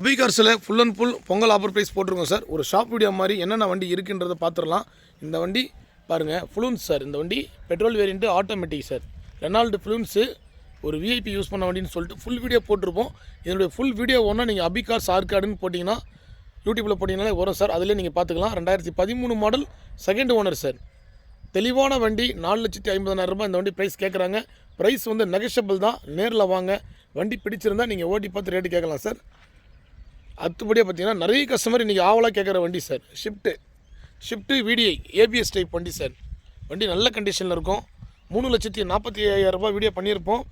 அபிகார்ஸில் full and full Pongal offer price போட்டிருக்கோம் sir ஒரு shop video மாதிரி என்னென்ன வண்டி இருக்குன்றதை பார்த்துடலாம். இந்த வண்டி பாருங்கள் ஃப்ளூன்ஸ் சார் இந்த வண்டி petrol variant automatic sir Renault Fluence ஒரு விஐபி யூஸ் பண்ண வண்டின்னு சொல்லிட்டு ஃபுல் வீடியோ போட்டிருப்போம். இதனுடைய ஃபுல் வீடியோ ஒன்றா நீங்கள் அபி கார்ஸ் போட்டிங்கன்னா யூடியூப்பில் போட்டிங்கனாலே வரும் சார் அதிலே நீங்கள் பார்த்துக்கலாம். ரெண்டாயிரத்தி பதிமூணு மாடல் செகண்ட் ஓனர் சார் தெளிவான வண்டி நாலு லட்சத்தி ஐம்பதாயிரம் ரூபாய் இந்த வண்டி ப்ரைஸ் கேட்குறாங்க ப்ரைஸ் வந்து நெகஷபிள் தான். நேரில் வாங்க. வண்டி பிடிச்சிருந்தா நீங்கள் ஓட்டி பார்த்து ரேட்டு கேட்கலாம் சார் அடுத்தபடியாக பார்த்தீங்கன்னா நிறைய கஸ்டமர் இன்றைக்கி ஆவலாக கேட்குற வண்டி sir Swift Swift VDI ABS type வண்டி சார் வண்டி நல்ல கண்டிஷனில் இருக்கும். மூணு லட்சத்தி நாற்பத்தி ஐயாயிரம் ரூபாய் வீடியோ பண்ணியிருப்போம்.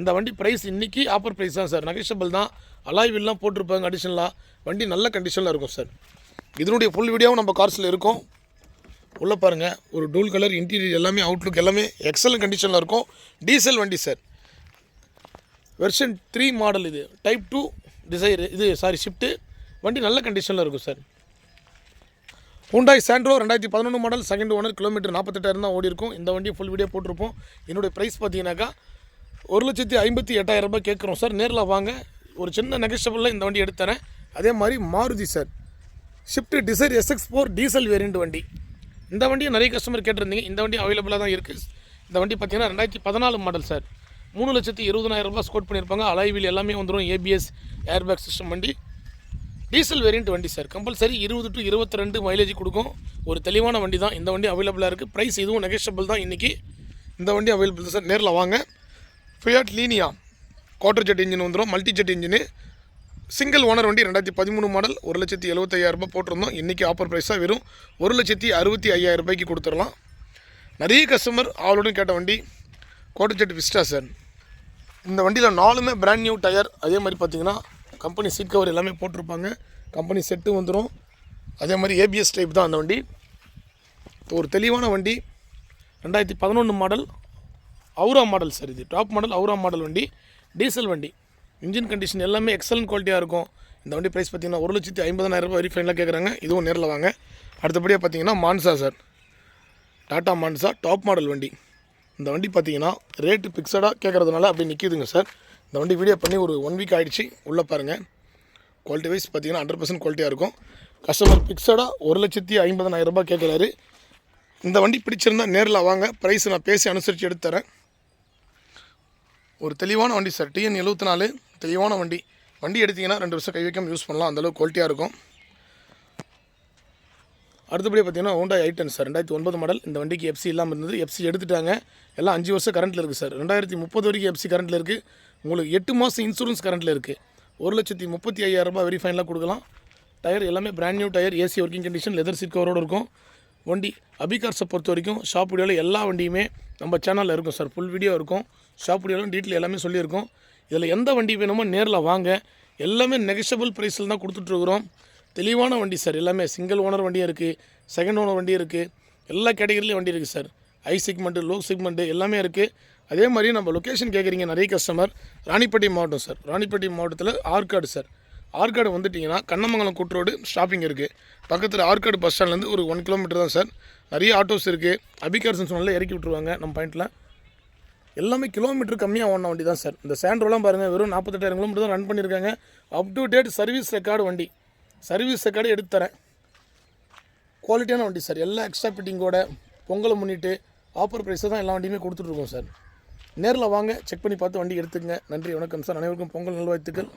இந்த வண்டி ப்ரைஸ் இன்றைக்கி ஆஃபர் ப்ரைஸ் தான் சார் நெகஷபிள் தான். அலாய்வில்லாம் போட்டிருப்பாங்க அடிஷனலாக வண்டி நல்ல கண்டிஷனில் இருக்கும் சார் இதனுடைய ஃபுல் வீடியோவும் நம்ம கார்ஸில் இருக்கும். உள்ளே பாருங்கள் ஒரு டூல் கலர் இன்டீரியர் எல்லாமே அவுட்லுக் எல்லாமே எக்ஸலன்ட் கண்டிஷனில் இருக்கும். டீசல் வண்டி சார் வெர்ஷன் த்ரீ மாடல் இது. டைப் டூ டிசைர் இது சாரி ஷிஃப்ட்டு வண்டி நல்ல கண்டிஷனில் இருக்கும் சார் ஹூண்டாய் சாண்ட்ரோ ரெண்டாயிரத்தி பதினொன்று மாடல் செகண்ட் ஓனர் கிலோமீட்டர் நாற்பத்தெட்டாயிரம் தான் ஓடி இருக்கும். இந்த வண்டி ஃபுல் வீடியோ போட்டிருப்போம். என்னுடைய ப்ரைஸ் பார்த்தீங்கன்னாக்கா ஒரு லட்சத்தி ஐம்பத்தி எட்டாயிரம் ரூபாய் கேட்குறோம் சார் நேரில் வாங்க. ஒரு சின்ன நெகஷபிளில் இந்த வண்டி எடுத்துறேன் அதே மாதிரி Maruti sir Swift Dzire SX four diesel variant வண்டி. இந்த வண்டியை நிறைய கஸ்டமர் கேட்டிருந்தீங்க. இந்த வண்டி அவைலபிளாக தான் இருக்குது இந்த வண்டி பார்த்தீங்கன்னா ரெண்டாயிரத்தி பதினாலு மாடல் சார் மூணு லட்சத்தி இருபதனாயிரம் ரூபாய் ஸ்கோட் பண்ணியிருப்பாங்க. அலைவில் எல்லாமே வந்துடும் ஏபிஎஸ் ஏர்பேக் சிஸ்டம் வண்டி. டீசல் வேரியண்ட் வண்டி சார் கம்பல்சரி இருபது டு இருபத்தி ரெண்டு மைலேஜ் கொடுக்கும். ஒரு தெளிவான வண்டி தான். இந்த வண்டி அவைலபிளாக இருக்குது ப்ரைஸ் இதுவும் நெகஷபிள் தான் இன்றைக்கி இந்த வண்டி அவைலபிள் சார் நேரில் வாங்க. Fiat Linea Quadrajet engine வந்துடும் Multijet engine single owner வண்டி ரெண்டாயிரத்தி பதிமூணு மாடல் ஒரு லட்சத்தி எழுபத்தையாயிரம் ரூபாய் போட்டிருந்தோம். இன்றைக்கி ஆஃபர் ப்ரைஸாக வெறும் ஒரு லட்சத்தி அறுபத்தி ஐயாயிரம் ரூபாய்க்கு கொடுத்துடலாம். நிறைய கஸ்டமர் ஆளுடன் கேட்ட வண்டி. குவார்டர் ஜெட் விஸ்டா சார் இந்த வண்டியில் நாலுமே பிராண்ட் நியூ டயர் அதே மாதிரி பார்த்தீங்கன்னா கம்பெனி சீட் கவர் எல்லாமே போட்டிருப்பாங்க. கம்பெனி செட்டு வந்துடும் அதே மாதிரி ஏபிஎஸ் டைப் தான் அந்த வண்டி. ஒரு தெளிவான வண்டி. ரெண்டாயிரத்தி பதினொன்று மாடல் அவுரா மாடல் சார் இது. டாப் மாடல் அவுரா மாடல் வண்டி. டீசல் வண்டி. இன்ஜின் கண்டிஷன் எல்லாமே எக்ஸலன்ட் குவாலிட்டியாக இருக்கும். இந்த வண்டி ப்ரைஸ் பார்த்தீங்கன்னா ஒரு லட்சத்தி ஐம்பதாயிரம் ரூபாய் வெரிஃபைனாக கேட்குறாங்க இதுவும் நேரில் வாங்க. அடுத்தபடியாக பார்த்தீங்கன்னா Manza sir Tata Manza top model வண்டி. இந்த வண்டி பார்த்தீங்கன்னா ரேட்டு பிக்ஸடாக கேட்குறதுனால அப்படியே நிற்கிதுங்க சார். இந்த வண்டி வீடியோ பண்ணி ஒரு ஒன் வீக் ஆகிடுச்சு உள்ளே பாருங்கள் குவாலிட்டி வைஸ் பார்த்தீங்கன்னா ஹண்ட்ரட் பர்சன்ட் குவாலிட்டியாக இருக்கும். கஸ்டமர் பிக்ஸடாக ஒரு லட்சத்தி ஐம்பதனாயிரம் ரூபாய் கேட்குறாரு இந்த வண்டி பிடிச்சிருந்தா நேரில் வாங்க. ப்ரைஸ் நான் பேசி அனுசரித்து எடுத்து தரேன். ஒரு தெளிவான வண்டி சார். டிஎன் எழுபத்தி நாலு தெளிவான வண்டி. வண்டி எடுத்தீங்கன்னா ரெண்டு வருஷம் கை வைக்காமல் யூஸ் பண்ணலாம். அந்தளவுக்கு குவாலிட்டியாக இருக்கும். அடுத்தபடி பார்த்தீங்கன்னா ஹோண்டா ஐ டென் சார். ரெண்டாயிரத்தி ஒன்பது மாடல் இந்த வண்டிக்கு எஃப்சி இல்லாமல் இருந்தது. எஃப்சி எடுத்துட்டாங்க. எல்லாம் அஞ்சு வருஷம் கரண்ட்டில் இருக்குது சார். ரெண்டாயிரத்தி முப்பது வரைக்கும் எஃப்சி கரண்ட்டில் இருக்குது உங்களுக்கு எட்டு மாதம் இன்சூரன்ஸ் கரண்ட்டில் இருக்குது ஒரு லட்சத்தி முப்பத்தி ஐயாயிரம் ரூபாய் வெரி ஃபைனலாக கொடுக்கலாம். டயர் எல்லாமே brand new tyre AC working condition leather seat கவரோடு இருக்கும். வண்டி அபிகார்ஸை பொறுத்த வரைக்கும் ஷாப் வீடியோவில் எல்லா வண்டியுமே நம்ம சேனலில் இருக்கும் சார். ஃபுல் வீடியோ இருக்கும். ஷாப் வீடியோவில் டீட்டெயில் எல்லாமே சொல்லியிருக்கோம். இதில் எந்த வண்டி வேணுமோ நேரில் வாங்க. எல்லாமே நெகஷபிள் ப்ரைஸில் தான் கொடுத்துட்ருக்குறோம் தெளிவான வண்டி சார் எல்லாமே சிங்கிள் ஓனர் வண்டியும் இருக்குது செகண்ட் ஓனர் வண்டியும் இருக்குது எல்லா கேட்டகரிலையும் வண்டி இருக்குது sir high segment low segment எல்லாமே இருக்குது அதே மாதிரி நம்ம லொக்கேஷன் கேட்குறீங்க நிறைய கஸ்டமர் ராணிப்பட்டி மாவட்டம் சார் ராணிப்பட்டி மாவட்டத்தில் ஆற்காடு சார் ஆற்காடு வந்துட்டிங்கன்னா கண்ணமங்கலம் கூட்டு ரோடு ஷாப்பிங் இருக்குது பக்கத்தில் ஆற்காடு பஸ் ஸ்டாண்ட்லேருந்து ஒரு ஒன் கிலோமீட்டர் தான் சார் நிறைய ஆட்டோஸ் இருக்குது அபிகார்சன் சொன்னால இறக்கி விட்ருவாங்க நம்ம பாயிண்ட்டில் எல்லாமே கிலோமீட்டர் கம்மியாக ஓடின வண்டி தான் சார் இந்த சேண்ட்ரோலாம் பாருங்கள் வெறும் நாற்பத்தெட்டாயிரம் கிலோமீட்டர் தான் ரன் பண்ணியிருக்காங்க up to date service record வண்டி. சர்வீஸை கடை எடுத்து தரேன். குவாலிட்டியான வண்டி சார். எல்லா எக்ஸ்ட்ரா ஃபிட்டிங்கோட பொங்கலை முன்னிட்டு ஆஃபர் ப்ரைஸை தான் எல்லா வண்டியுமே கொடுத்துட்ருக்கோம் சார். நேரில் வாங்க செக் பண்ணி பார்த்து வண்டி எடுத்துங்க நன்றி வணக்கம் சார். அனைவருக்கும் பொங்கல் நல்வாழ்த்துக்கள்.